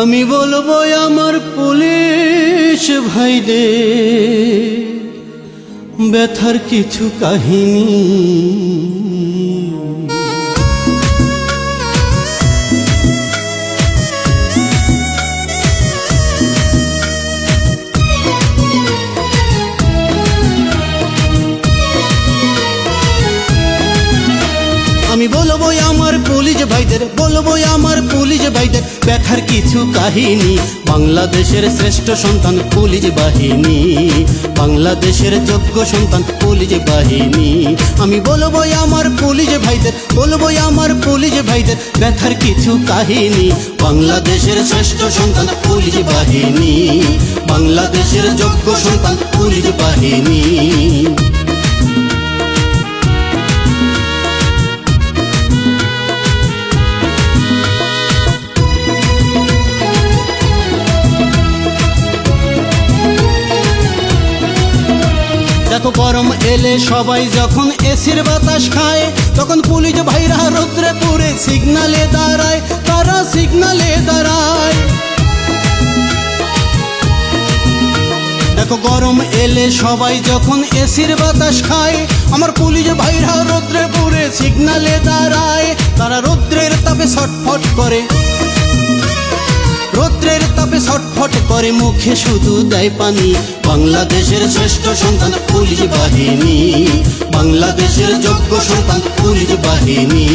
আমি বলব, আমার পুলিশ ভাইদের ব্যথার কিছু কাহিনী। আমি বলব, আমার পুলিশ ভাইদের, বলব, আমার পুলিশ ভাইদের ব্যথার কিছু কাহিনী। বাংলাদেশের শ্রেষ্ঠ সন্তান, পুলিশ বাহিনী। বাংলাদেশের যোগ্য সন্তান, পুলিশ বাহিনী। আমি বলব আমার পুলিশ ভাইদের বলব আমার পুলিশ ভাইদের ব্যথার কিছু কাহিনী। বাংলাদেশের শ্রেষ্ঠ সন্তান, পুলিশ বাহিনী। বাংলাদেশের যোগ্য সন্তান, পুলিশ বাহিনী। দেখো গরম এলে সবাই যখন এসির বাতাস খায়, তখন পুলিশ ভাইরা রৌদ্রে পড়ে সিগনালে দাঁড়ায়, তারা সিগনালে দাঁড়ায়। দেখো গরম এলে সবাই যখন এসির বাতাস খায়, আমার পুলিশ ভাইরা রৌদ্রে পড়ে সিগনালে দাঁড়ায়, তারা রৌদ্রের তাপে ছটফট করে। রৌদ্রের তাপে ছটফট করে মুখে শুধু দেয় পানি। বাংলাদেশের শ্রেষ্ঠ সন্তান, পুলিশ বাহিনী। বাংলাদেশের যোগ্য সন্তান, পুলিশ বাহিনী।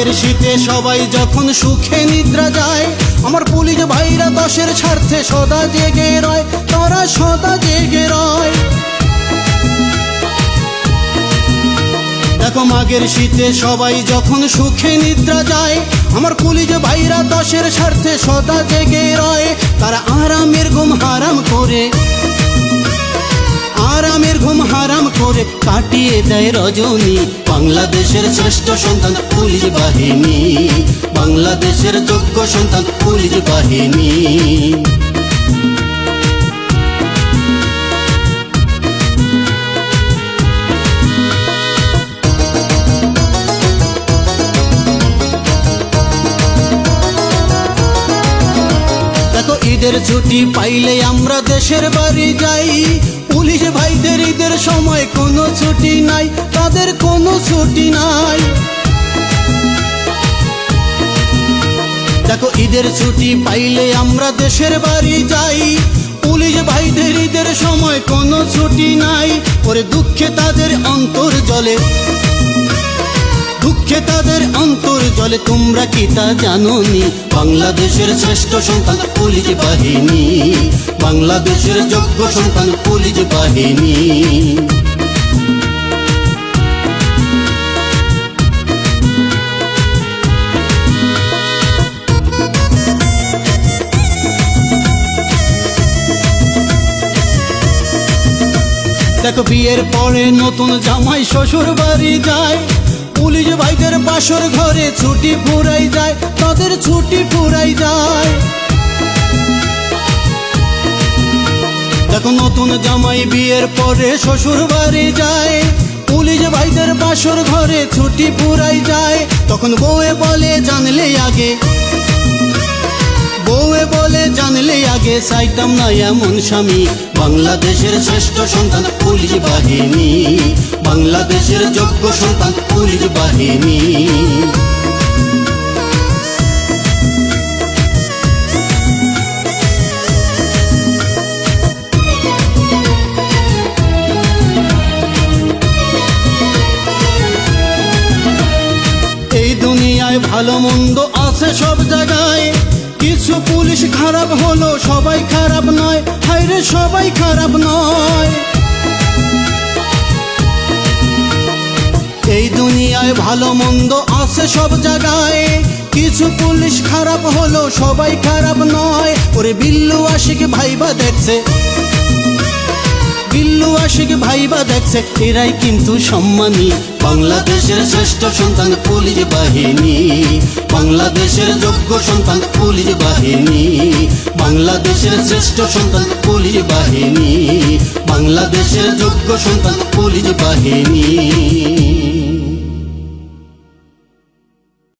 দেখো শীতে সবাই যখন সুখে নিদ্রা যায়, আমার পুলিশ ভাইরা দশের স্বার্থে সদা জেগে রয়, তারা সদা জেগে রয়। দেখো মাগের শীতে সবাই যখন সুখে নিদ্রা যায়, আমার পুলিশ ভাইরা দশের স্বার্থে সদা জেগে রয়, তারা কাটিয়ে দেয় রজনী। বাংলাদেশের শ্রেষ্ঠ সন্তান পুলিশ বাহিনী। বাংলাদেশের যোগ্য সন্তান পুলিশ বাহিনী। ঈদের ছুটি পাইলে আমরা দেশের বাড়ি যাই। পুলিশ ভাইদের ঈদের সময় কোনো ছুটি নাই, তাদের কোনো ছুটি নাই। দেখো, ঈদের ছুটি পাইলে আমরা দেশের বাড়ি যাই। পুলিশ ভাইদের ঈদের সময় কোনো ছুটি নাই, ওরে দুঃখে তাদের অন্তর জলে। দুঃখে তাদের অন্তর জলে তোমরা কি তা জানোনি? বাংলাদেশের শ্রেষ্ঠ সন্তান পুলিশ বাহিনী। বাংলাদেশের যোগ্য সন্তান পুলিশ বাহিনী। দেখো বিয়ের পরে নতুন জামাই শ্বশুর বাড়ি যায়। পুলিশ ভাইদের পাশর ঘরে ছুটি ফুরাই যায়, তাদের ছুটি ফুরাই যায়। দেখো নতুন জামাই বিয়ের পরে শ্বশুর বাড়ি যায়, পুলিশ ভাইদের পাশর ঘরে ছুটি ফুরাই যায়, তখন বউয়ে বলে, জানলে আগে বউয়ে বলে জানলে আগে চাইতাম না এমন স্বামী। বাংলাদেশের শ্রেষ্ঠ সন্তান পুলিশ বাহিনী। বাংলাদেশের যোগ্য সন্তান পুলিশ বাহিনী। এই দুনিয়ায় ভালো মন্দ আছে সব জায়গায়। কিছু পুলিশ খারাপ হলো, সবাই খারাপ নয়। হাইরে সবাই খারাপ নয়। এই দুনিয়ায় ভালো মন্দ আছে সব জায়গায়। কিছু পুলিশ খারাপ হলো, সবাই খারাপ নয়। ওরে বিল্লু আশিক ভাইবা দেখছে। বিল্লু আশিক ভাইবা দেখছে, এরাই কিন্তু সম্মানী। বাংলাদেশের শ্রেষ্ঠ সন্তান, পুলিশ বাহিনী। বাংলাদেশের যোগ্য সন্তান, পুলিশ বাহিনী। বাংলাদেশের শ্রেষ্ঠ সন্তান, পুলিশ বাহিনী। বাংলাদেশের যোগ্য সন্তান, পুলিশ বাহিনী।